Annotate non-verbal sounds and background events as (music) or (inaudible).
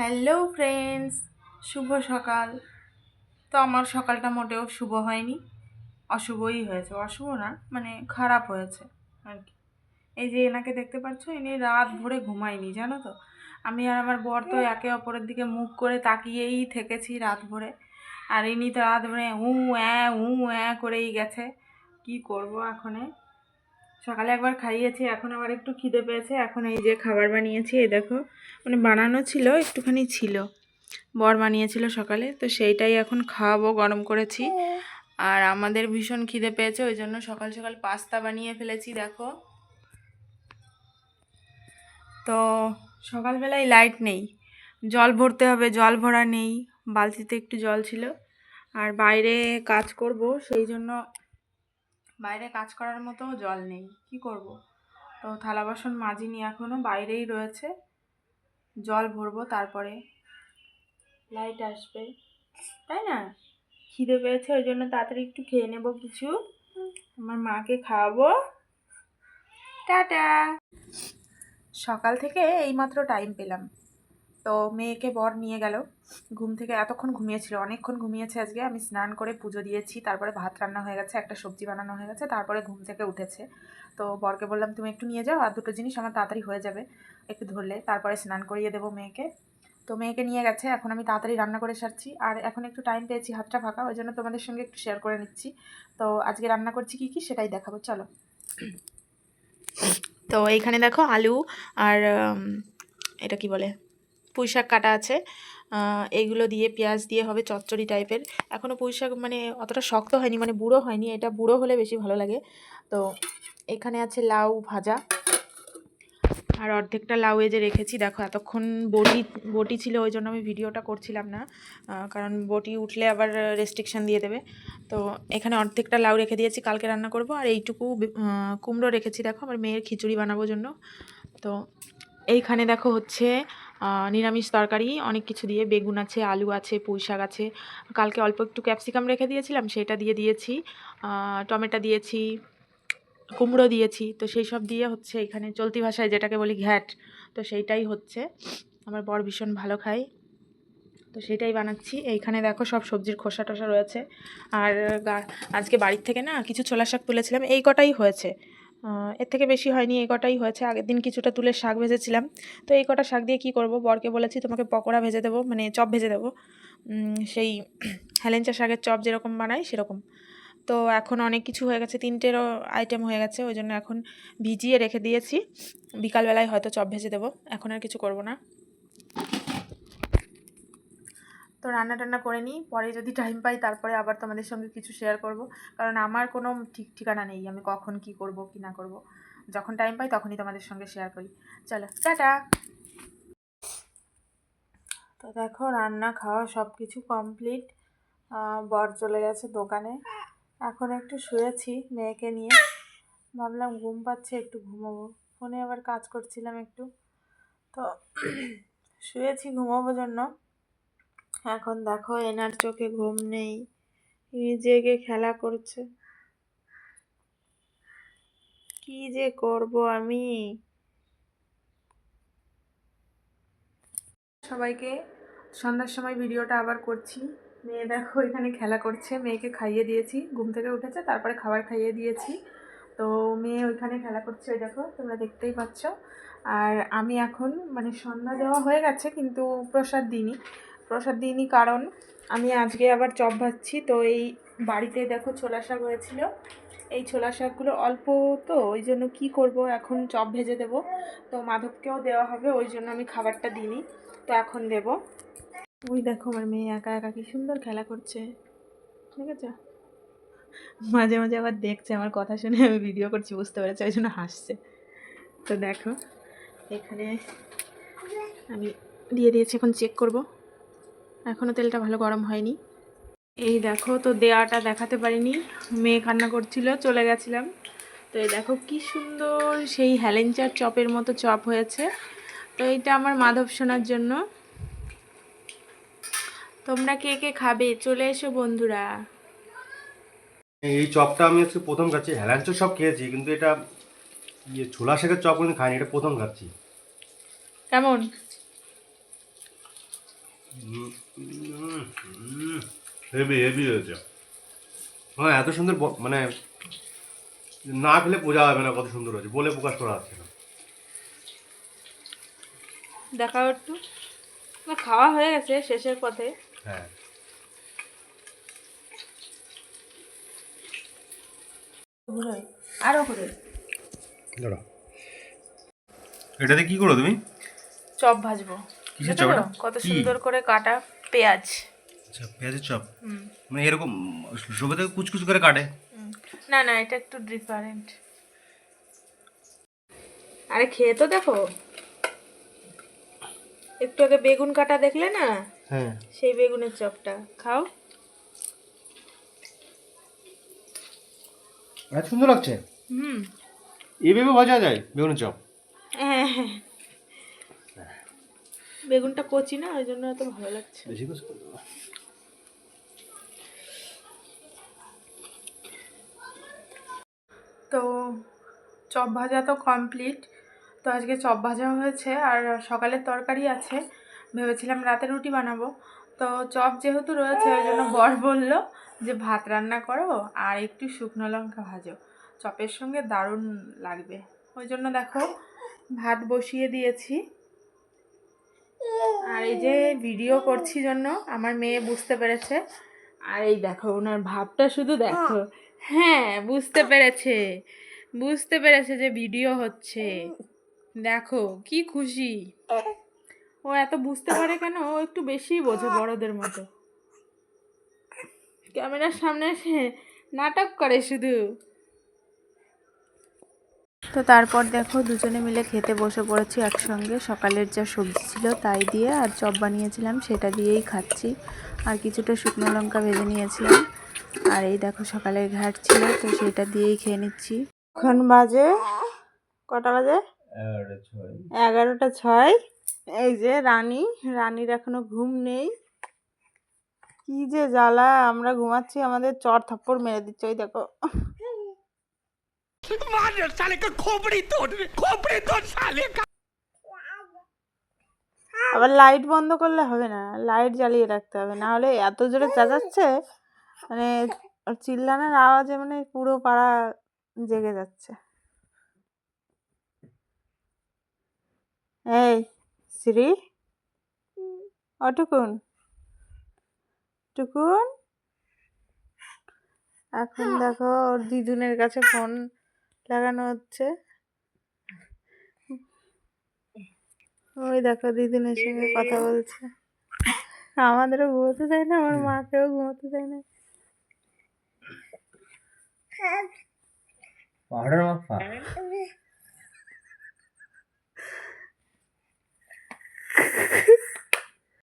Hello friends, শুভ সকাল। তো আমার সকালটা মোটেও শুভ হয়নি, অশুভই হয়েছে। অশুভ না মানে খারাপ হয়েছে আর কি। এই যে এনাকে দেখতে পাচ্ছ, ইনি রাত ভরে ঘুমায়নি, জানো তো? আমি আর আমার বর তো একে অপরের দিকে মুখ করে তাকিয়েই থেকেছি রাত ভরে। আর ইনি তো রাত ভরে উ, অ্যাঁ উ, অ্যাঁ করেই গেছে। কি করব এখনে? সকালে একবার খাইয়েছি, এখন আবার একটু খিদে পেয়েছে। এখন এই যে খাবার বানিয়েছি, এই দেখো মানে বানানো ছিল, একটুখানি ছিল। বর বানিয়েছিল সকালে, তো সেইটাই এখন খাওয়াবো, গরম করেছি। আর আমাদের ভীষণ খিদে পেয়েছে, ওই জন্য সকাল সকাল পাস্তা বানিয়ে ফেলেছি, দেখো। তো সকালবেলায় লাইট নেই, জল ভরতে হবে, জল ভরা নেই, বালতিতে একটু জল ছিল। আর বাইরে কাজ করব, সেই জন্য বাইরে কাজ করার মতো জল নেই, কি করব? তো থালা বাসন মাজিনি এখনও বাইরেই রয়েছে। জল ভরবো তারপরে। লাইট আসবে, তাই না? খিদে পেয়েছে, ওই জন্য তাড়াতাড়ি একটু খেয়ে নেব কিছু। আমার মাকে খাওয়াবো। টাটা! সকাল থেকে এইমাত্র টাইম পেলাম। তো মেয়েকে বর নিয়ে গেল। ঘুম থেকে এতক্ষণ ঘুমিয়েছিল, অনেকক্ষণ ঘুমিয়েছে আজকে। আমি স্নান করে পুজো দিয়েছি, তারপরে ভাত রান্না হয়ে গেছে, একটা সবজি বানানো হয়ে গেছে, তারপরে ঘুম থেকে উঠেছে। তো বরকে বললাম, তুমি একটু নিয়ে যাও আর দুটো জিনিস আমার তাড়াতাড়ি হয়ে যাবে, একটু ধরলে। তারপরে স্নান করিয়ে দেবো মেয়েকে। তো মেয়েকে নিয়ে গেছে, এখন আমি তাড়াতাড়ি রান্না করে সারছি। আর এখন একটু টাইম পেয়েছি, হাতটা ফাঁকা, ওই জন্য তোমাদের সঙ্গে একটু শেয়ার করে নিচ্ছি। তো আজকে রান্না করছি কী কী, সেটাই দেখাবো, চলো। তো এইখানে দেখো আলু আর এটা কি বলে? পুঁই শাক কাটা আছে। এইগুলো দিয়ে পেঁয়াজ দিয়ে হবে চচ্চড়ি টাইপের এখনও পুঁই শাক মানে অতটা শক্ত হয়নি মানে বুড়ো হয়নি, এটা বুড়ো হলে বেশি ভালো লাগে। তো এখানে আছে লাউ ভাজা। আর অর্ধেকটা লাউ যে রেখেছি, দেখো এতক্ষণ বটি বটি ছিল, ওই জন্য আমি ভিডিওটা করছিলাম না। কারণ বটি উঠলে আবার রেস্ট্রিকশান দিয়ে দেবে। তো এখানে অর্ধেকটা লাউ রেখে দিয়েছি, কালকে রান্না করব। আর এইটুকু কুমড়ো রেখেছি, দেখো আমার মেয়ের খিচুড়ি বানাবো জন্য। তো এইখানে দেখো হচ্ছে নিরামিষ তরকারি, অনেক কিছু দিয়ে। বেগুন আছে, আলু আছে, পুঁই শাক আছে। কালকে অল্প একটু ক্যাপসিকাম রেখে দিয়েছিলাম, সেটা দিয়ে দিয়েছি। টমেটো দিয়েছি, কুমড়ো দিয়েছি, তো সেই সব দিয়ে হচ্ছে এখানে চলতি ভাষায় যেটাকে বলি ঘ্যাট, তো সেইটাই হচ্ছে। আমার বর ভীষণ ভালো খায়, তো সেটাই বানাচ্ছি। এইখানে দেখো সব সবজির খোসা টোসা রয়েছে। আর আজকে বাড়ির থেকে না কিছু ছোলা শাক তুলেছিলাম, এই কটাই হয়েছে। এর থেকে বেশি হয়নি, এই কটাই হয়েছে। আগের দিন কিছুটা তুলে শাক ভেজেছিলাম। তো এই কটা শাক দিয়ে কি করব? বরকে বলেছি, তোমাকে পকোড়া ভেজে দেবো মানে চপ ভেজে দেবো। সেই (clears throat) হেলেঞ্চা শাকের চপ যেরকম বানাই, সেরকম। তো এখন অনেক কিছু হয়ে গেছে, তিনটেরও আইটেম হয়ে গেছে, ওই জন্য এখন ভিজিয়ে রেখে দিয়েছি। বিকালবেলায় হয়তো চপ ভেজে দেবো, এখন আর কিছু করব না। তো রান্না টান্না করে নিই, পরে যদি টাইম পাই তারপরে আবার তোমাদের সঙ্গে কিছু শেয়ার করব। কারণ আমার কোনো ঠিক ঠিকানা নেই, আমি কখন কি করব, কি না করব। যখন টাইম পাই তখনই তোমাদের সঙ্গে শেয়ার করি। চলো, টাটা! তো দেখো, রান্না, খাওয়া সব কিছু কমপ্লিট বর চলে গেছে দোকানে। এখন একটু শুয়েছি মেয়েকে নিয়ে। ভাবলাম ঘুম পাচ্ছে, একটু ঘুমোবো। ফোনে আবার কাজ করছিলাম একটু। তো শুয়েছি ঘুমোবো জন্য। এখন দেখো, এনার চোখে ঘুম নেই জেগে খেলা করছে। কি যে করব আমি? সবাইকে সন্ধ্যার সময় ভিডিওটা আবার করছি। মেয়ে দেখো এখানে খেলা করছে, মেয়েকে খাইয়ে দিয়েছি, ঘুম থেকে উঠেছে, তারপরে খাবার খাইয়ে দিয়েছি। তো মেয়ে ওইখানে খেলা করছে, ওই দেখো, তোমরা দেখতেই পাচ্ছ। আর আমি এখন মানে সন্ধ্যা দেওয়া হয়ে গেছে, কিন্তু প্রসাদ দিইনি। প্রসাদ দিইনি কারণ আমি আজকে আবার চপ ভাজছি। তো এই বাড়িতে দেখো ছোলা শাক হয়েছিল। এই ছোলা শাকগুলো অল্প তো, ওই জন্য কি করব? এখন চপ ভেজে দেবো। তো মাধবকেও দেওয়া হবে, ওই জন্য আমি খাবারটা দিইনি। তো এখন দেব। ওই দেখো আমার মেয়ে একা একা কি সুন্দর খেলা করছে। ঠিক আছে? মাঝে মাঝে আবার দেখছে, আমার কথা শুনে আমি ভিডিও করছি, বুঝতে পেরেছে, ওই জন্য হাসছে। তো দেখো, এখানে আমি দিয়ে দিয়েছি, এখন চেক করব। এখনও তেলটা ভালো গরম হয়নি। এই দেখো তো দেওয়াটা দেখাতে পারিনি। মেয়ে কান্না করছিল চলে গেছিলাম। তো এই দেখো কি সুন্দর সেই হ্যালেঞ্চার চপের মতো চপ হয়েছে। তো এইটা আমার মাধব সোনার জন্য। তোমরা কে কে খাবে? চলে এসো বন্ধুরা। এই চপটা আমি আজকে প্রথম খাচ্ছি। হেলাঞ্চো সব খেয়েছি কিন্তু এটা ইয়ে ছোলা শাকের চপ কিন্তু খাইনি এটা প্রথম খাচ্ছি। কেমন? হেভি হেভি হয়েছে। হ্যাঁ এত সুন্দর মানে না খেলে বোঝা যাবে না কত সুন্দর হয়েছে। বলে প্রকাশ করা যাচ্ছে না। দেখাও একটু। খাওয়া হয়ে গেছে শেষের পথে। হ্যাঁ। ঘুরোই দাঁড়া এটাতে কি করো তুমি? চপ ভাজবো। কত সুন্দর করে কাটা পেঁয়াজ। আচ্ছা পেঁয়াজের চপ? মানে এরকম সবে থেকে কুচকুচ করে কাটে? না না এটা একটু ডিফারেন্ট আরে খেয়ে তো দেখো। একটু আগে বেগুন কাটা দেখলে না? হ্যাঁ। সেই বেগুনের চপটা। খাও। এত সুন্দর লাগছে? হুম। এইভাবে ভাজা যায় বেগুনের চপ? হ্যাঁ হ্যাঁ। বেগুনটা কচি না ওই জন্য এত ভালো লাগছে। বেশি দেবো। তো চপ ভাজা তো কমপ্লিট তো আজকে চপ ভাজা হয়েছে আর সকালের তরকারি আছে। ভেবেছিলাম রাতে রুটি বানাবো। তো চপ যেহেতু রয়েছে ওই জন্য বর বলল যে ভাত রান্না করো আর একটু শুকনো লঙ্কা ভাজো। চপের সঙ্গে দারুণ লাগবে। ওই জন্য দেখো ভাত বসিয়ে দিয়েছি। আর এই যে ভিডিও করছি জন্য, আমার মেয়ে বুঝতে পেরেছে। আর এই দেখো, ওনার ভাবটা শুধু দেখো। হ্যাঁ বুঝতে পেরেছে। বুঝতে পেরেছে যে ভিডিও হচ্ছে। দেখো, কি খুশি। ও এত বুঝতে পারে কেন? ও একটু বেশি বোঝে বড়দের মতো। ক্যামেরার সামনে এসে নাটক করে শুধু। তো তারপর দেখো দুজনে মিলে খেতে বসে পড়েছি একসঙ্গে। সকালের যা সবজি ছিল তাই দিয়ে আর চপ বানিয়েছিলাম সেটা দিয়েই খাচ্ছি। আর কিছুটা শুকনো লঙ্কা ভেজে নিয়েছিলাম। আর এই দেখো সকালের ঘাট ছিল তো সেটা দিয়েই খেয়ে নিচ্ছি। এখন বাজে কটা বাজে? এগারোটা ছয়। এগারোটা ছয়। এই যে রানী রানীর এখনও ঘুম নেই। কি যে জ্বালা আমরা ঘুমাচ্ছি আমাদের চর থাপ্পড় মেরে দিচ্ছে ওই দেখো। আবার লাইট বন্ধ করলে হবে না, লাইট জ্বালিয়ে রাখতে হবে, না হলে এত জোরে চেঁচাচ্ছে মানে চিল্লানোর আওয়াজে মানে পুরো পাড়া জেগে যাচ্ছে। এই শ্রী অটুকুন টুকুন? এখন দেখো ওর দিদুনের কাছে ফোন লাগানো হচ্ছে। ওই দেখো দিদিনের সঙ্গে কথা বলছে। আমাদেরও ঘুমোতে চাই না আমার মাকেও ঘুমোতে চাই না। (laughs)